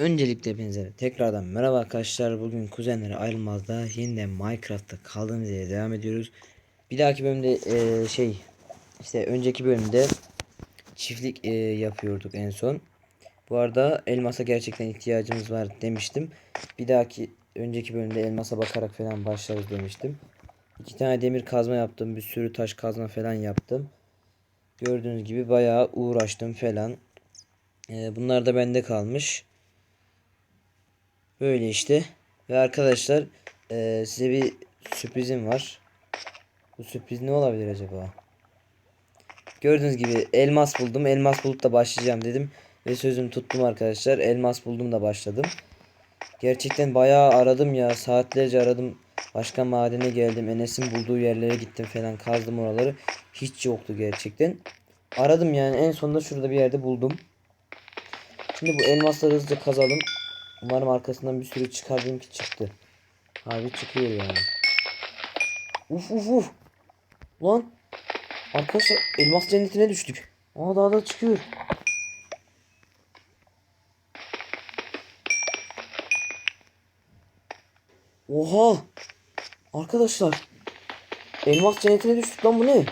Öncelikle hepinize tekrardan merhaba arkadaşlar. Bugün kuzenleri ayrılmazda yeniden Minecraft'ta kaldığımız yere devam ediyoruz. Bir dahaki bölümde eee, şey işte önceki bölümde çiftlik eee, yapıyorduk en son. Bu arada elmasa gerçekten ihtiyacımız var demiştim. Bir dahaki önceki bölümde elmasa bakarak falan başlarız demiştim. İki tane demir kazma yaptım. Bir sürü taş kazma falan yaptım. Gördüğünüz gibi bayağı uğraştım falan. Eee, bunlar da bende kalmış. Böyle işte. Ve arkadaşlar eee, size bir sürprizim var. Bu sürpriz ne olabilir acaba? Gördüğünüz gibi elmas buldum. Elmas bulup da başlayacağım dedim. Ve sözümü tuttum arkadaşlar. Elmas buldum da başladım. Gerçekten bayağı aradım ya. Saatlerce aradım. Başka madene geldim. Enes'in bulduğu yerlere gittim falan. Kazdım oraları. Hiç yoktu gerçekten. Aradım yani. En sonunda şurada bir yerde buldum. Şimdi bu elmasları hızlıca kazalım. Umarım arkasından bir sürü çıkar ki çıktı. Abi çıkıyor yani. Uf uf uf. Lan. Arkadaşlar elmas cennetine düştük. Aa daha da çıkıyor. Oha. Arkadaşlar. Elmas cennetine düştük lan bu ne?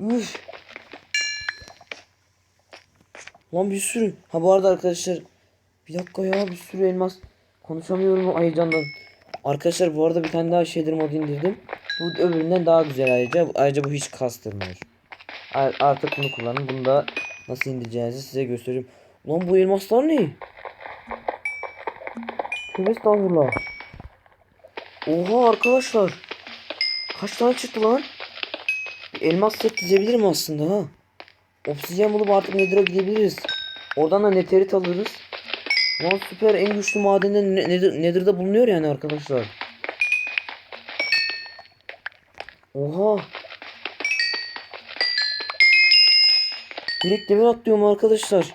Üf. Lan bir sürü. Ha bu arada arkadaşlar bir dakika ya bir sürü elmas. Konuşamıyorum heyecandan. Arkadaşlar bu arada bir tane daha shader mod indirdim. Bu öbüründen daha güzel ayrıca. Ayrıca bu hiç kastırmıyor. Artık bunu kullanın. Bunu da nasıl indireceğinizi size göstereyim. Lan bu elmaslar ne? Tövbe estağfurullah. Oha arkadaşlar. Kaç tane çıktı lan? Elmas set dizebilirim aslında ha. Obsidyen bulup artık Nether'a gidebiliriz. Oradan da Netherit alırız. Lan süper en güçlü madenden ne- Nether, Nether'da bulunuyor yani arkadaşlar. Oha. Direkt level atlıyorum arkadaşlar.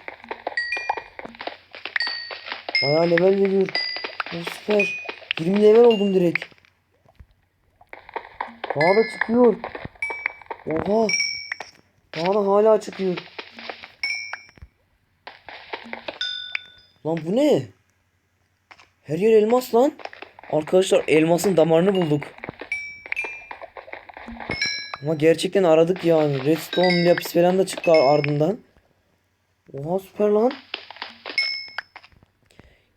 Bayağı level veriyor. O süper. 20 level oldum direkt. Daha da çıkıyor. Oha. Daha da hala çıkıyor. Lan bu ne? Her yer elmas lan. Arkadaşlar elmasın damarını bulduk. Ama gerçekten aradık yani. Redstone lapis falan da çıktı ardından. Oha süper lan.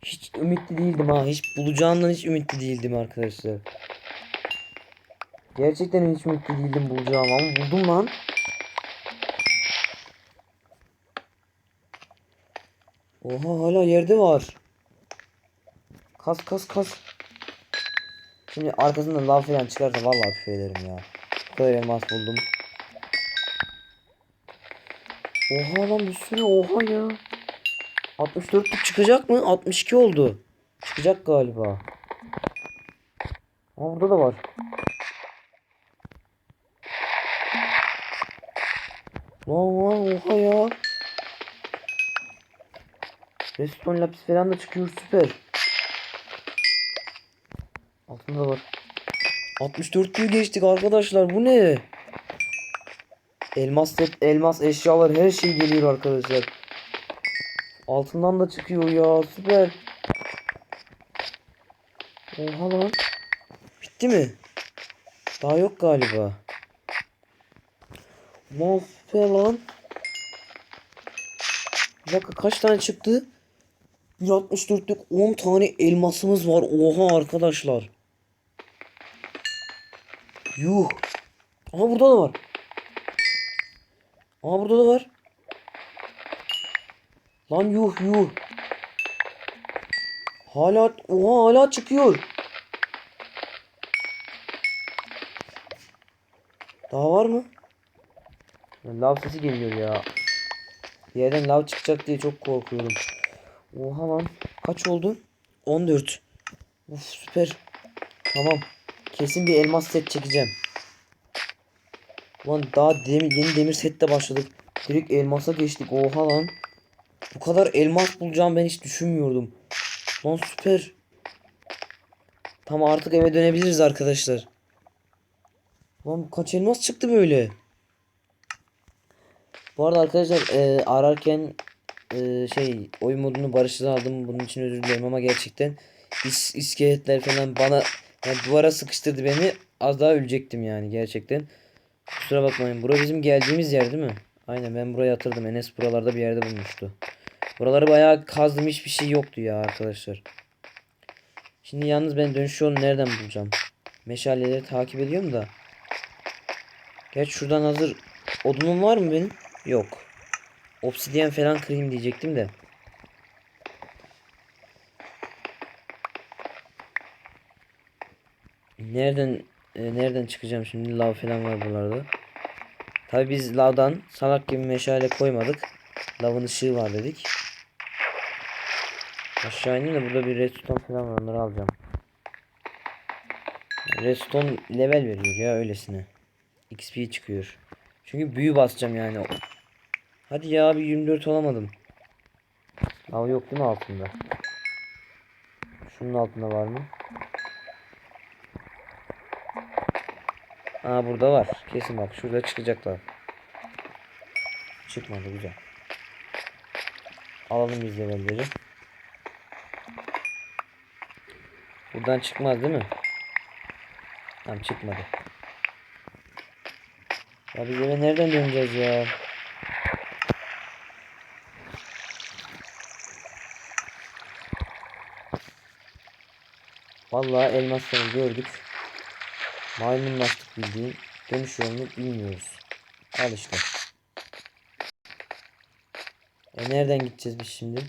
Hiç ümitli değildim ha. Hiç bulacağından hiç ümitli değildim arkadaşlar. Gerçekten hiç ümitli değildim bulacağım ama buldum lan. Oha hala yerde var. Kas kas kas. Şimdi arkasından lav falan çıkarsa vallahi küfür ederim ya. Kadar elmas buldum. Oha lan bir sürü oha ya. 64'lük çıkacak mı? 62 oldu. Çıkacak galiba. Aa burada da var. Lan lan oha ya. Redstone lapis falan da çıkıyor süper. Altında var. 64 diyor geçtik arkadaşlar bu ne? Elmas set, elmas eşyalar her şey geliyor arkadaşlar. Altından da çıkıyor ya süper. Oha lan. Bitti mi? Daha yok galiba. Süper lan. Bir dakika kaç tane çıktı? 164'lük 10 tane elmasımız var. Oha arkadaşlar. Yuh. Aha burada da var. Aha burada da var. Lan yuh yuh. Hala oha hala çıkıyor. Daha var mı? Lav sesi geliyor ya. Bir yerden lav çıkacak diye çok korkuyorum. Oha lan. Kaç oldu? 14. Uf süper. Tamam. Kesin bir elmas set çekeceğim. Lan daha demir, yeni demir sette başladık. Direkt elmasa geçtik. Oha lan. Bu kadar elmas bulacağım ben hiç düşünmüyordum. Lan süper. Tamam artık eve dönebiliriz arkadaşlar. Lan kaç elmas çıktı böyle. Bu arada arkadaşlar e, ararken e, şey oyun modunu barışçıl aldım. Bunun için özür dilerim ama gerçekten is, iskeletler falan bana yani duvara sıkıştırdı beni. Az daha ölecektim yani gerçekten. Kusura bakmayın. Bura bizim geldiğimiz yer değil mi? Aynen ben buraya yatırdım. Enes buralarda bir yerde bulmuştu. Buraları bayağı kazdım. Hiçbir şey yoktu ya arkadaşlar. Şimdi yalnız ben dönüş yolunu nereden bulacağım? Meşaleleri takip ediyorum da. Gerçi şuradan hazır odunum var mı benim? Yok. Obsidiyen falan kırayım diyecektim de. Nereden e, nereden çıkacağım şimdi? Lav falan var buralarda. Tabi biz lavdan salak gibi meşale koymadık. Lavın ışığı var dedik. Aşağı ineyim de burada bir redstone falan var onları alacağım. Redstone level veriyor ya öylesine. XP çıkıyor. Çünkü büyü basacağım yani. Hadi ya bir 24 olamadım. Lav yok değil mi altında? Şunun altında var mı? Aa burada var. Kesin bak şurada çıkacaklar. Çıkmadı güzel. Alalım biz levelleri. Buradan çıkmaz değil mi? Tamam çıkmadı. Ya biz eve nereden döneceğiz ya? Vallahi elmasları gördük. Maymunlaştık bildiğin. Dönüş yolunu bilmiyoruz. Al işte. E nereden gideceğiz biz şimdi?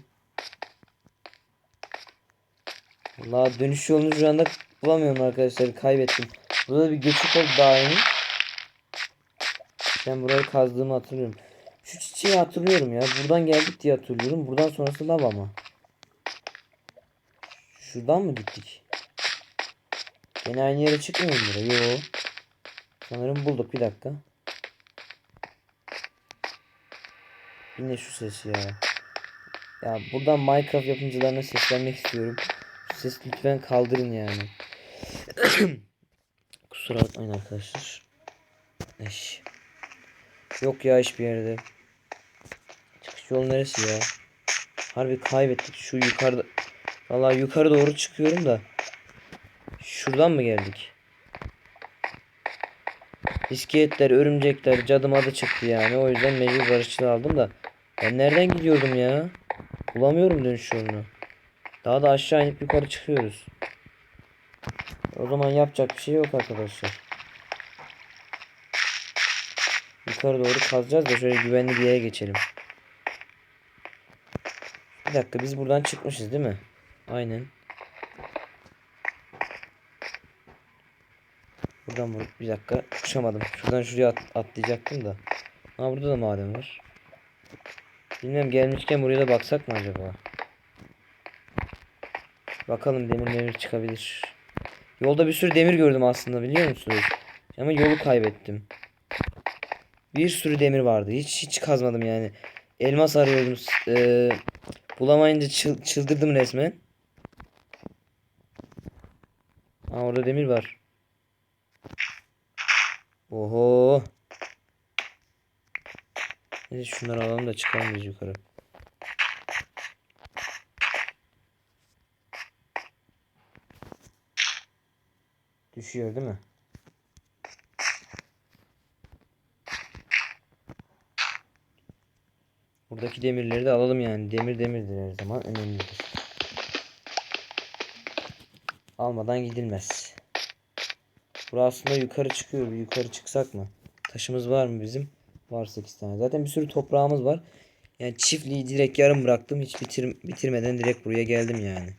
Vallahi dönüş yolunu şu anda bulamıyorum arkadaşlar. Kaybettim. Burada bir geçit oldu daha. Ben burayı kazdığımı hatırlıyorum. Şu çiçeği hatırlıyorum ya. Buradan geldik diye hatırlıyorum. Buradan sonrası lav ama. Şuradan mı gittik? Yine aynı yere çıkmıyor mu? Yo. Sanırım bulduk bir dakika. Yine şu ses ya. Ya buradan Minecraft yapımcılarına seslenmek istiyorum. Şu ses lütfen kaldırın yani. Kusura bakmayın arkadaşlar. Eş. Yok ya hiçbir yerde. Çıkış yolu neresi ya? Harbi kaybettik şu yukarıda. Vallahi yukarı doğru çıkıyorum da. Şuradan mı geldik? İskeletler, örümcekler, cadım adı çıktı yani. O yüzden mecbur barışçılı aldım da. Ben nereden gidiyordum ya? Bulamıyorum dönüş yolunu. Daha da aşağı inip yukarı çıkıyoruz. O zaman yapacak bir şey yok arkadaşlar. Yukarı doğru kazacağız da şöyle güvenli bir yere geçelim. Bir dakika biz buradan çıkmışız değil mi? Aynen. Buradan bu bir dakika uçamadım. Şuradan şuraya at, atlayacaktım da. Ha burada da maden var. Bilmem gelmişken buraya da baksak mı acaba? Bakalım demir demir çıkabilir. Yolda bir sürü demir gördüm aslında biliyor musunuz? Ama yolu kaybettim. Bir sürü demir vardı. Hiç hiç kazmadım yani. Elmas arıyordum. Ee, bulamayınca çıl- çıldırdım resmen. Aa orada demir var. Oho. Neyse şunları alalım da çıkalım biz yukarı. Düşüyor değil mi? Buradaki demirleri de alalım yani. Demir demirdir her zaman önemlidir. Almadan gidilmez. Burası aslında yukarı çıkıyor. Bir yukarı çıksak mı? Taşımız var mı bizim? Var 8 tane. Zaten bir sürü toprağımız var. Yani çiftliği direkt yarım bıraktım. Hiç bitir bitirmeden direkt buraya geldim yani.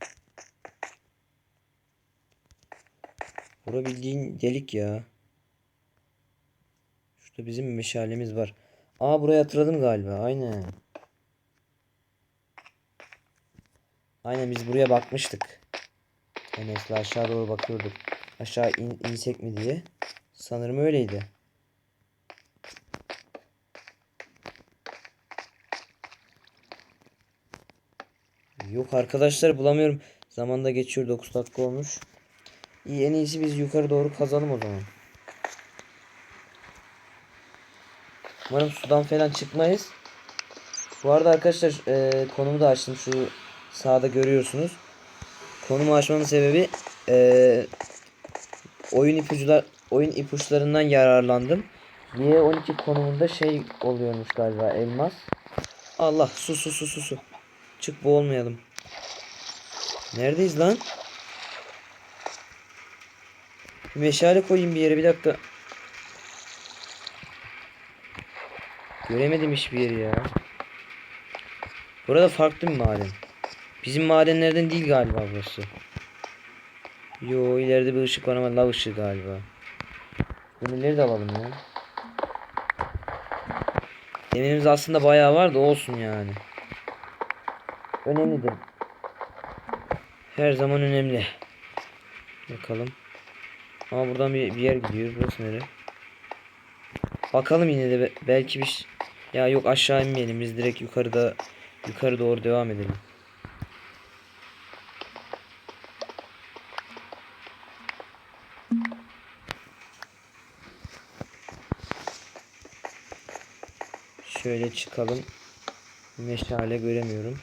Bura bildiğin delik ya. Şurada bizim meşalemiz var. Aa buraya hatırladım galiba. Aynen. Aynen biz buraya bakmıştık. Enes'le aşağı doğru bakıyorduk. Aşağı in, insek mi diye. Sanırım öyleydi. Yok arkadaşlar bulamıyorum. Zamanda geçiyor 9 dakika olmuş. İyi en iyisi biz yukarı doğru kazalım o zaman. Umarım sudan falan çıkmayız. Bu arada arkadaşlar e, konumu da açtım. Şu sağda görüyorsunuz. Konumu açmamın sebebi e, oyun ipucular oyun ipuçlarından yararlandım. Y12 konumunda şey oluyormuş galiba elmas. Allah su su su su su. Çık boğulmayalım. Neredeyiz lan? Bir meşale koyayım bir yere bir dakika. Göremedim hiçbir yeri ya. Burada farklı bir maden. Bizim madenlerden değil galiba burası. Yo ileride bir ışık var ama lav ışığı galiba. Demirleri de alalım ya. Demirimiz aslında bayağı var da olsun yani. Önemlidir. Her zaman önemli. Bakalım. Ama buradan bir, bir yer gidiyor. Burası nere? Bakalım yine de be- belki bir ya yok aşağı inmeyelim biz direkt yukarıda yukarı doğru devam edelim. Şöyle çıkalım. Meşale göremiyorum.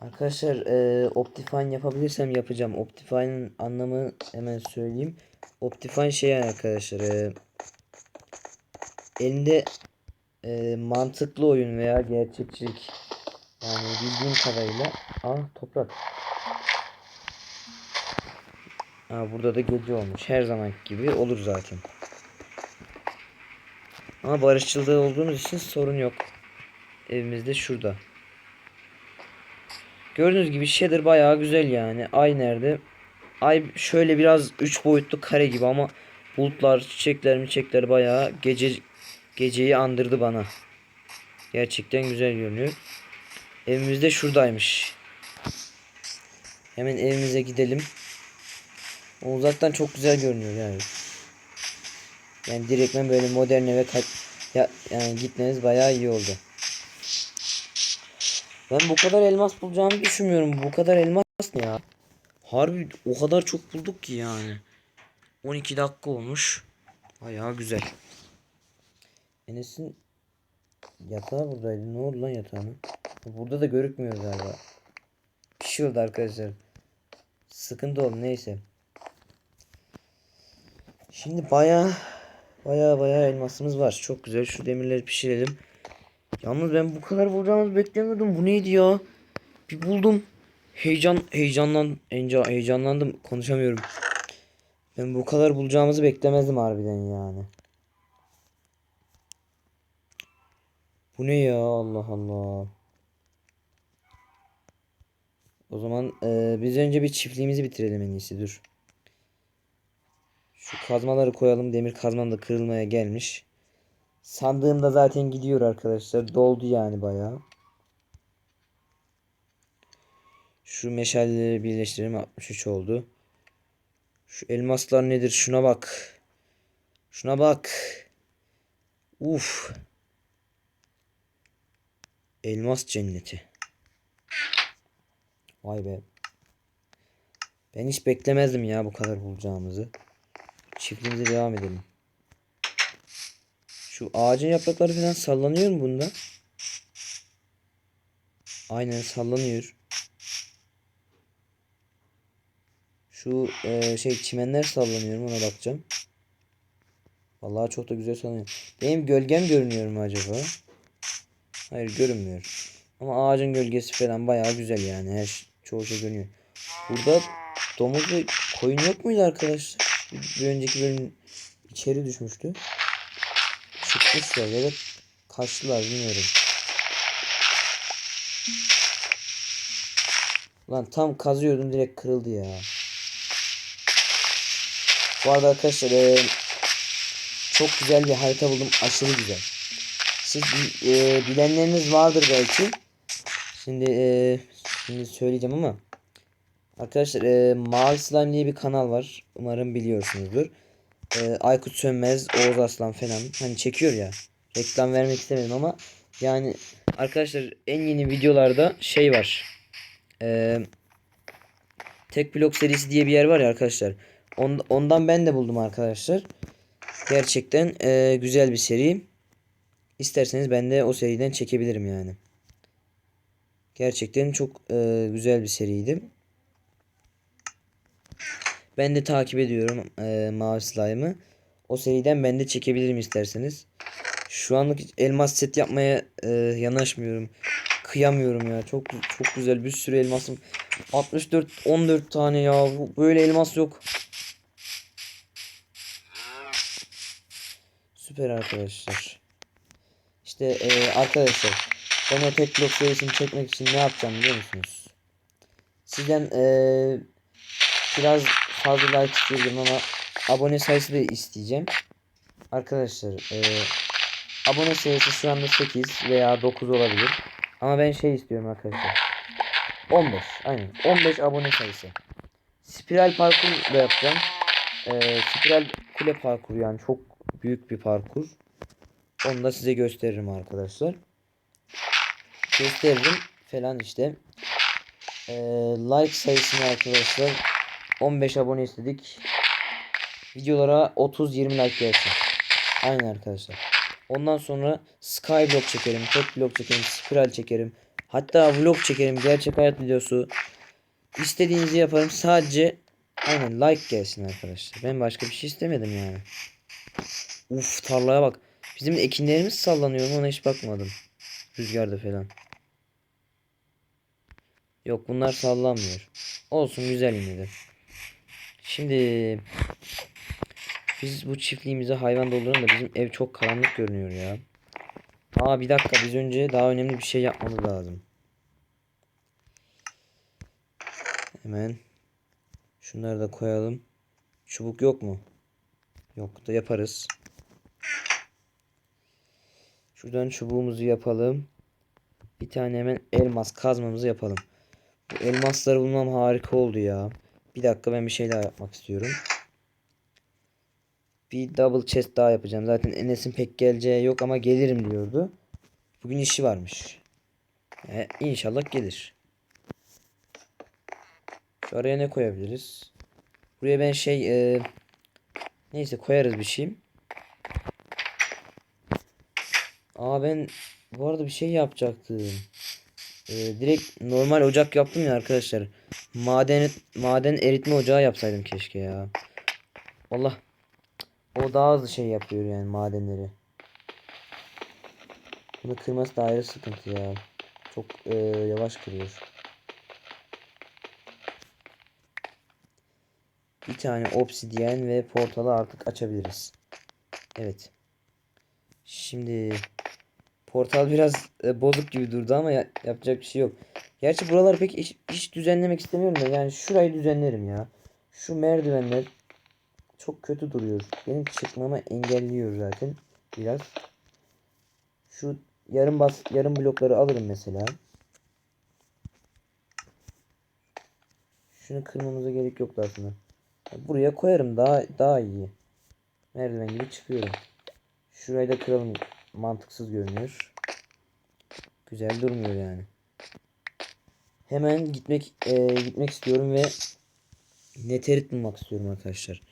Arkadaşlar e, Optifine yapabilirsem yapacağım. Optifine'ın anlamı hemen söyleyeyim. Optifine şey arkadaşlar. E, elinde e, mantıklı oyun veya gerçekçilik. Yani bildiğim kadarıyla. Aa toprak. Aa, burada da gece olmuş. Her zaman gibi olur zaten. Ama barışçılda olduğumuz için sorun yok. Evimiz de şurada. Gördüğünüz gibi shader bayağı güzel yani. Ay nerede? Ay şöyle biraz 3 boyutlu kare gibi ama bulutlar, çiçekler, çiçekler bayağı gece geceyi andırdı bana. Gerçekten güzel görünüyor. Evimiz de şuradaymış. Hemen evimize gidelim. O uzaktan çok güzel görünüyor yani. Yani direktmen böyle modern eve kaç ya yani gitmeniz bayağı iyi oldu. Ben bu kadar elmas bulacağımı düşünmüyorum. Bu kadar elmas ne ya? Harbi o kadar çok bulduk ki yani. 12 dakika olmuş. Bayağı güzel. Enes'in yatağı buradaydı. Ne oldu lan yatağının? Burada da görükmüyor galiba. Bir şey oldu arkadaşlar. Sıkıntı oldu neyse. Şimdi baya baya baya elmasımız var. Çok güzel. Şu demirleri pişirelim. Yalnız ben bu kadar bulacağımızı beklemiyordum. Bu neydi ya? Bir buldum. Heyecan heyecanlan enca heyecanlandım. Konuşamıyorum. Ben bu kadar bulacağımızı beklemezdim harbiden yani. Bu ne ya Allah Allah. O zaman e, biz önce bir çiftliğimizi bitirelim en iyisi dur. Şu kazmaları koyalım. Demir kazmam da kırılmaya gelmiş. Sandığım da zaten gidiyor arkadaşlar. Doldu yani bayağı. Şu meşaleleri birleştirelim. 63 oldu. Şu elmaslar nedir? Şuna bak. Şuna bak. Uf. Elmas cenneti. Vay be. Ben hiç beklemezdim ya bu kadar bulacağımızı. Çiftliğimize devam edelim. Şu ağacın yaprakları falan sallanıyor mu bunda? Aynen sallanıyor. Şu e, şey çimenler sallanıyor mu ona bakacağım. Vallahi çok da güzel sallanıyor. Benim gölgem görünüyor mu acaba? Hayır görünmüyor. Ama ağacın gölgesi falan bayağı güzel yani. Her çoğu şey görünüyor. Burada domuz ve koyun yok muydu arkadaşlar? Bir, önceki bölüm içeri düşmüştü. Çıkmışlar ya da kaçtılar bilmiyorum. Lan tam kazıyordum direkt kırıldı ya. Bu arada arkadaşlar e, çok güzel bir harita buldum. Aşırı güzel. Siz e, bilenleriniz vardır belki. Şimdi e, şimdi söyleyeceğim ama arkadaşlar e, Mavi Slime diye bir kanal var. Umarım biliyorsunuzdur. E, Aykut Sönmez, Oğuz Aslan falan hani çekiyor ya. Reklam vermek istemedim ama yani arkadaşlar en yeni videolarda şey var. E, Tek blok serisi diye bir yer var ya arkadaşlar. On- ondan ben de buldum arkadaşlar. Gerçekten e, güzel bir seri. İsterseniz ben de o seriden çekebilirim yani. Gerçekten çok e, güzel bir seriydi. Ben de takip ediyorum e, Mavi Slime'ı. O seriden ben de çekebilirim isterseniz. Şu anlık elmas set yapmaya e, yanaşmıyorum. Kıyamıyorum ya. Çok çok güzel bir sürü elmasım. 64 14 tane ya. Böyle elmas yok. Süper arkadaşlar. İşte e, arkadaşlar ben o tek blok serisini çekmek için ne yapacağım biliyor musunuz? Sizden e, biraz fazla like istiyorum ama abone sayısı da isteyeceğim. Arkadaşlar e, abone sayısı şu anda 8 veya 9 olabilir. Ama ben şey istiyorum arkadaşlar. 15 aynen 15 abone sayısı. Spiral parkur da yapacağım. E, spiral kule parkuru yani çok büyük bir parkur. Onu da size gösteririm arkadaşlar. Gösteririm falan işte. Ee, like sayısını arkadaşlar 15 abone istedik. Videolara 30-20 like gelsin. Aynen arkadaşlar. Ondan sonra skyblock çekerim, tek blok çekerim, spiral çekerim. Hatta vlog çekerim, gerçek hayat videosu. İstediğinizi yaparım. Sadece aynen like gelsin arkadaşlar. Ben başka bir şey istemedim yani. Uf tarlaya bak. Bizim ekinlerimiz sallanıyor mu ona hiç bakmadım. Rüzgarda falan. Yok bunlar sallanmıyor. Olsun güzel yine. Şimdi biz bu çiftliğimize hayvan dolduralım da bizim ev çok karanlık görünüyor ya. Aa bir dakika biz önce daha önemli bir şey yapmamız lazım. Hemen şunları da koyalım. Çubuk yok mu? Yok da yaparız. Şuradan çubuğumuzu yapalım. Bir tane hemen elmas kazmamızı yapalım. Bu elmasları bulmam harika oldu ya. Bir dakika ben bir şey daha yapmak istiyorum. Bir double chest daha yapacağım. Zaten Enes'in pek geleceği yok ama gelirim diyordu. Bugün işi varmış. E, inşallah gelir. Şu araya ne koyabiliriz? Buraya ben şey e, neyse koyarız bir şey. Aa ben bu arada bir şey yapacaktım. Ee, direkt normal ocak yaptım ya arkadaşlar. Maden maden eritme ocağı yapsaydım keşke ya. Allah. O daha hızlı şey yapıyor yani madenleri. Bunu kırması da ayrı sıkıntı ya. Çok e, yavaş kırıyor. Bir tane obsidyen ve portalı artık açabiliriz. Evet. Şimdi portal biraz e, bozuk gibi durdu ama ya- yapacak bir şey yok. Gerçi buraları pek hiç, hiç düzenlemek istemiyorum da yani şurayı düzenlerim ya. Şu merdivenler çok kötü duruyor. Benim çıkmamı engelliyor zaten biraz. Şu yarım bas yarım blokları alırım mesela. Şunu kırmamıza gerek yoktu aslında. Buraya koyarım daha daha iyi. Merdiven gibi çıkıyorum. Şurayı da kıralım. Mantıksız görünüyor. Güzel durmuyor yani. Hemen gitmek e, gitmek istiyorum ve neterit bulmak istiyorum arkadaşlar.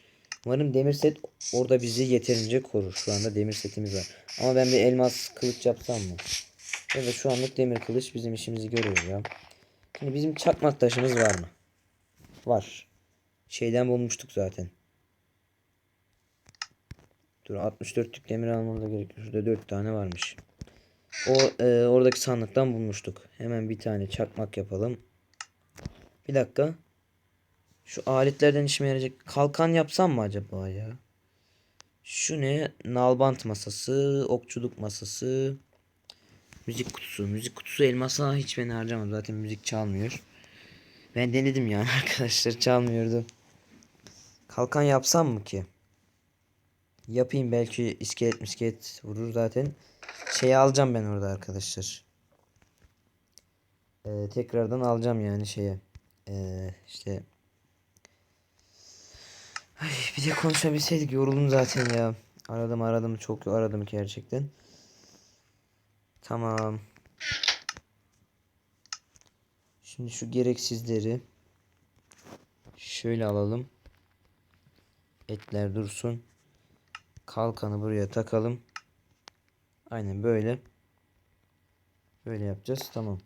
Umarım demir set orada bizi yeterince korur. Şu anda demir setimiz var. Ama ben bir elmas kılıç yapsam mı? Evet şu anlık demir kılıç bizim işimizi görüyor ya. Şimdi bizim çakmak taşımız var mı? Var. Şeyden bulmuştuk zaten. Dur 64'lük demir almamıza gerek yok. Şurada 4 tane varmış. O e, oradaki sandıktan bulmuştuk. Hemen bir tane çakmak yapalım. Bir dakika. Şu aletlerden işime yarayacak. Kalkan yapsam mı acaba ya? Şu ne? Nalbant masası, okçuluk masası, müzik kutusu. Müzik kutusu elmasa hiç beni harcamadı. Zaten müzik çalmıyor. Ben denedim yani arkadaşlar çalmıyordu. Kalkan yapsam mı ki? Yapayım belki iskelet miskelet vurur zaten. Şeyi alacağım ben orada arkadaşlar. Ee, tekrardan alacağım yani şeye. Ee, işte. Ay, bir de konuşabilseydik yoruldum zaten ya. Aradım aradım çok aradım gerçekten. Tamam. Şimdi şu gereksizleri şöyle alalım. Etler dursun. Kalkanı buraya takalım. Aynen böyle. Böyle yapacağız. Tamam.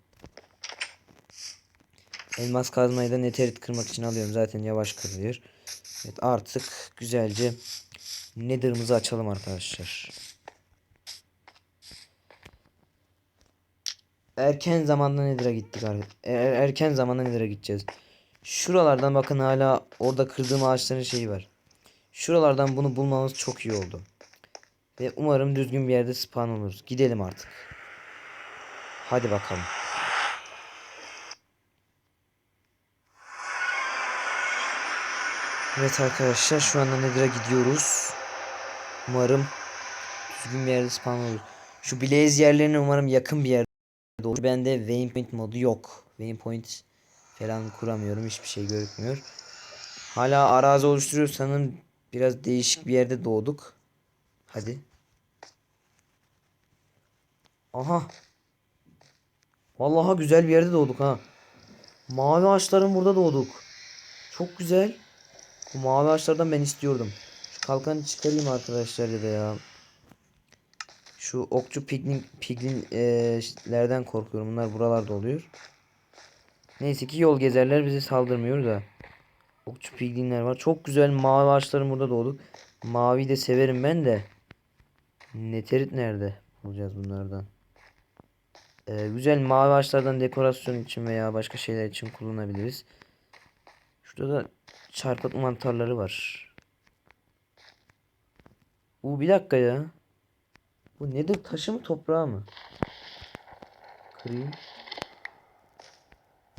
Elmas kazmayı da neterit kırmak için alıyorum. Zaten yavaş kırılıyor. Evet artık güzelce nether'ımızı açalım arkadaşlar. Erken zamanda nether'a gittik arkadaşlar. erken zamanda nether'a gideceğiz. Şuralardan bakın hala orada kırdığım ağaçların şeyi var. Şuralardan bunu bulmamız çok iyi oldu. Ve umarım düzgün bir yerde spawn oluruz. Gidelim artık. Hadi bakalım. Evet arkadaşlar şu anda Nether'a gidiyoruz. Umarım düzgün bir yerde spawn olur. Şu Blaze yerlerine umarım yakın bir yerde olur. Bende Waypoint modu yok. Waypoint falan kuramıyorum. Hiçbir şey görükmüyor. Hala arazi oluşturuyor sanırım biraz değişik bir yerde doğduk. Hadi. Aha. Vallahi güzel bir yerde doğduk ha. Mavi ağaçların burada doğduk. Çok güzel. Bu mavi ağaçlardan ben istiyordum. Şu kalkanı çıkarayım arkadaşlar ya da ya. Şu okçu piglin piglinlerden korkuyorum. Bunlar buralarda oluyor. Neyse ki yol gezerler bize saldırmıyor da. Okçu piglinler var. Çok güzel mavi ağaçların burada doğduk. Mavi de severim ben de. Neterit nerede? Bulacağız bunlardan. Ee, güzel mavi ağaçlardan dekorasyon için veya başka şeyler için kullanabiliriz. Şurada da çarpık mantarları var. Bu bir dakika ya. Bu nedir? Taşı mı toprağı mı? Kırayım.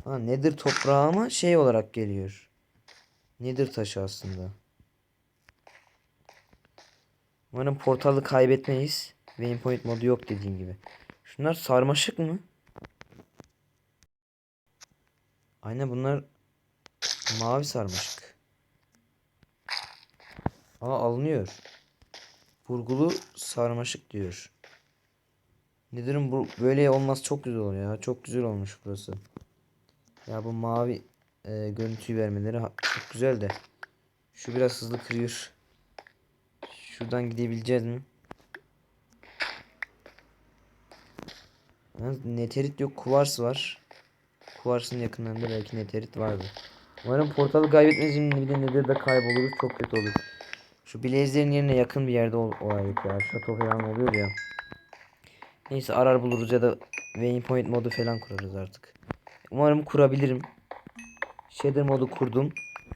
Ha nedir toprağı ama şey olarak geliyor. Nedir taşı aslında. Umarım portalı kaybetmeyiz. Waypoint modu yok dediğim gibi. Şunlar sarmaşık mı? Aynen bunlar mavi sarmaşık. Aa alınıyor. Burgulu sarmaşık diyor. Nedir'in bu böyle olması çok güzel oluyor ya. Çok güzel olmuş burası. Ya bu mavi e, görüntüyü vermeleri çok güzel de. Şu biraz hızlı kırıyor. Şuradan gidebileceğiz mi? Neterit yok. Kuvars var. Kuvarsın yakınlarında belki neterit vardı. Umarım portalı kaybetmeyiz. Bir de nedir de kayboluruz. Çok kötü olur. Şu bilezlerin yerine yakın bir yerde ol olaydık ya. Şato falan oluyor ya. Neyse arar buluruz ya da waypoint modu falan kurarız artık. Umarım kurabilirim. Shader modu kurdum.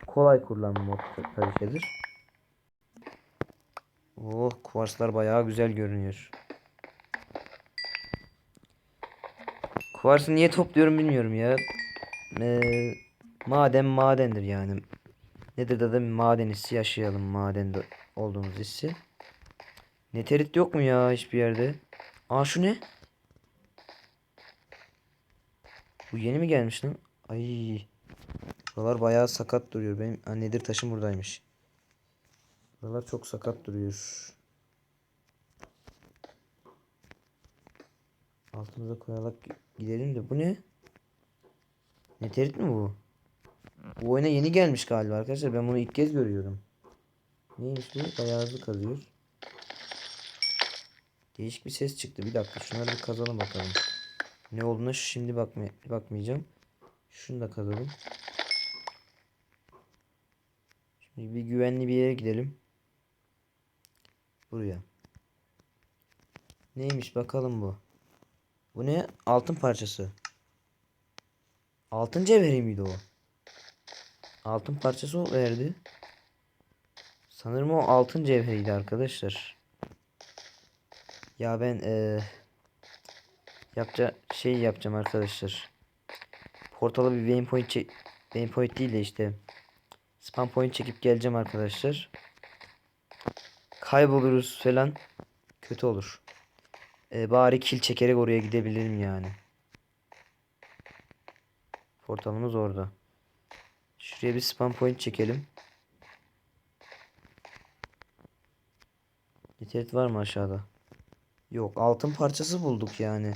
Kolay kurulan mod tabii Shader. Oh kuvarslar bayağı güzel görünüyor. Kuvarsı niye topluyorum bilmiyorum ya. Ee, maden madendir yani. Nedir de maden hissi yaşayalım madende olduğumuz hissi. Neterit yok mu ya hiçbir yerde? Aa şu ne? Bu yeni mi gelmiş lan? Ay. Buralar bayağı sakat duruyor. Benim ha, nedir taşım buradaymış. Buralar çok sakat duruyor. Altımıza koyarak gidelim de bu ne? Neterit mi bu? Bu oyuna yeni gelmiş galiba arkadaşlar. Ben bunu ilk kez görüyorum. Neymiş bu? Bayağı hızlı kazıyor. Değişik bir ses çıktı. Bir dakika şunları bir kazalım bakalım. Ne olduğuna şimdi bakmay bakmayacağım. Şunu da kazalım. Şimdi bir güvenli bir yere gidelim. Buraya. Neymiş bakalım bu. Bu ne? Altın parçası. Altın cevheri miydi o? Altın parçası o verdi. Sanırım o altın cevheriydi arkadaşlar. Ya ben ee, yapca şey yapacağım arkadaşlar. Portala bir waypoint waypoint değil de işte spam point çekip geleceğim arkadaşlar. Kayboluruz falan kötü olur. Ee, bari kill çekerek oraya gidebilirim yani. Portalımız orada. Şuraya bir spam point çekelim. Niterit var mı aşağıda? Yok altın parçası bulduk yani.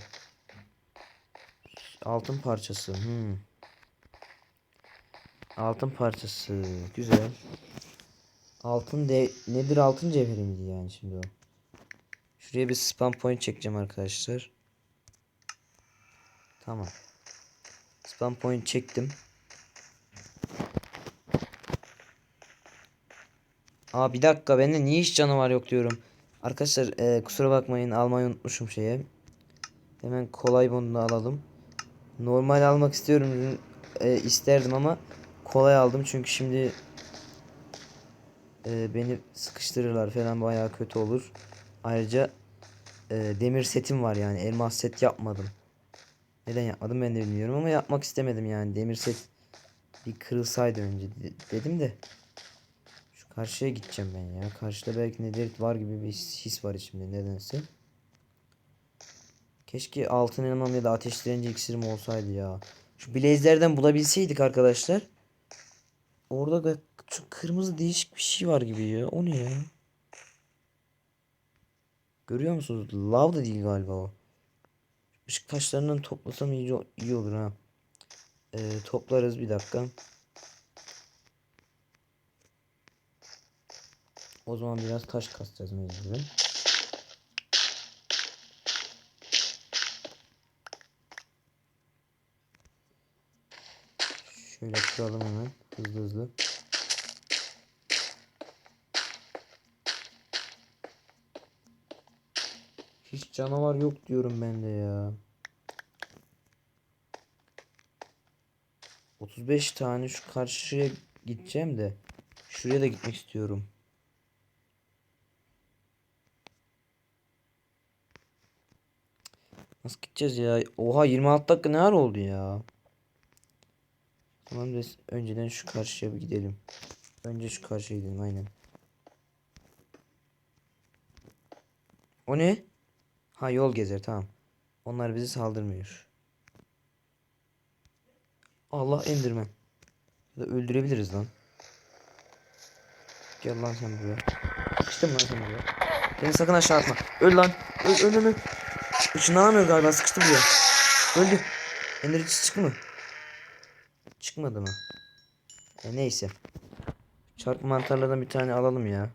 Altın parçası. Hmm. Altın parçası. Güzel. Altın de nedir altın cevheri miydi yani şimdi o? Şuraya bir spam point çekeceğim arkadaşlar. Tamam. Spam point çektim. Aa bir dakika bende niye hiç canavar yok diyorum. Arkadaşlar e, kusura bakmayın almayı unutmuşum şeye. Hemen kolay bunu alalım. Normal almak istiyorum e, isterdim ama kolay aldım çünkü şimdi e, beni sıkıştırırlar falan bayağı kötü olur. Ayrıca e, demir setim var yani elmas set yapmadım. Neden yapmadım ben de bilmiyorum ama yapmak istemedim yani demir set bir kırılsaydı önce de- dedim de. Şu karşıya gideceğim ben ya. Karşıda belki nedirit var gibi bir his var içimde nedense. Keşke altın elmam ya da ateş direnci iksirim olsaydı ya. Şu blaze'lerden bulabilseydik arkadaşlar. Orada da şu kırmızı değişik bir şey var gibi ya. O ne ya? Görüyor musunuz? Lav da değil galiba o. Işık taşlarından toplasam iyi, iyi olur ha. Ee, toplarız bir dakika. O zaman biraz taş kasacağız mecburen. Şöyle kuralım hemen hızlı hızlı. Hiç canavar yok diyorum ben de ya. 35 tane şu karşıya gideceğim de şuraya da gitmek istiyorum. Nasıl gideceğiz ya? Oha 26 dakika ne ara oldu ya? Tamam biz önceden şu karşıya bir gidelim. Önce şu karşıya gidelim aynen. O ne? Ha yol gezer tamam. Onlar bizi saldırmıyor. Allah endirmen. Ya da öldürebiliriz lan. Gel lan sen buraya. Sıkıştım lan sen buraya. Beni sakın aşağı atma. Öl lan. Öl öl öl. öl. Işınlanamıyor galiba sıkıştı buraya. Öldü. Ender çıktı mı? Çıkmadı mı? E, neyse. Çark mantarlardan bir tane alalım ya.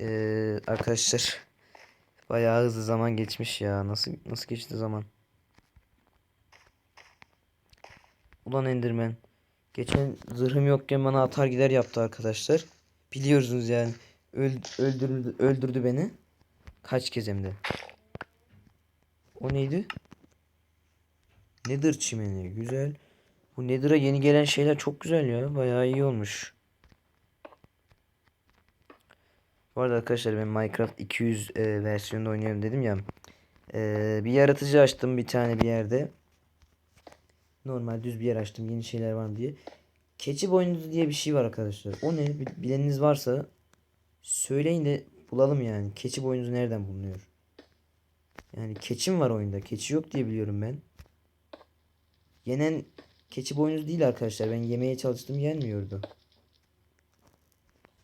Ee, arkadaşlar bayağı hızlı zaman geçmiş ya. Nasıl nasıl geçti zaman? Ulan Enderman. Geçen zırhım yokken bana atar gider yaptı arkadaşlar. Biliyorsunuz yani. Öl, öldürdü, öldürdü beni. Kaç kez hem de. O neydi? Nether çimeni. Güzel. Bu Nether'a yeni gelen şeyler çok güzel ya. Bayağı iyi olmuş. Bu arada arkadaşlar ben Minecraft 200 e, versiyonunda oynuyorum dedim ya. E, bir yaratıcı açtım bir tane bir yerde. Normal düz bir yer açtım yeni şeyler var mı diye. Keçi boynuzu diye bir şey var arkadaşlar. O ne? Bil- Bileniniz varsa söyleyin de bulalım yani. Keçi boynuzu nereden bulunuyor? Yani keçim var oyunda. Keçi yok diye biliyorum ben. Yenen keçi boynuzu değil arkadaşlar. Ben yemeye çalıştım yenmiyordu.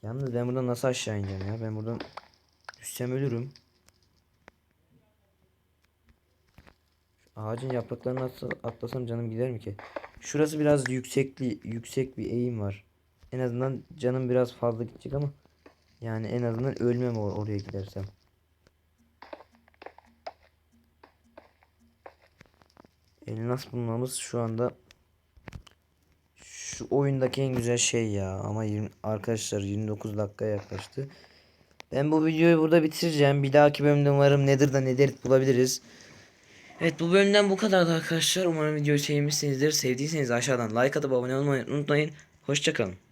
Yalnız ben buradan nasıl aşağı ineceğim ya? Ben buradan düşsem ölürüm. Şu ağacın yapraklarını atlasam canım gider mi ki? Şurası biraz yüksekli yüksek bir eğim var. En azından canım biraz fazla gidecek ama yani en azından ölmem or- oraya gidersem. Elmas bulmamız şu anda şu oyundaki en güzel şey ya ama 20, arkadaşlar 29 dakika yaklaştı. Ben bu videoyu burada bitireceğim. Bir dahaki bölümde umarım nedir da nedir bulabiliriz. Evet bu bölümden bu kadardı arkadaşlar. Umarım videoyu sevmişsinizdir. Sevdiyseniz aşağıdan like atıp abone olmayı unutmayın. Hoşçakalın.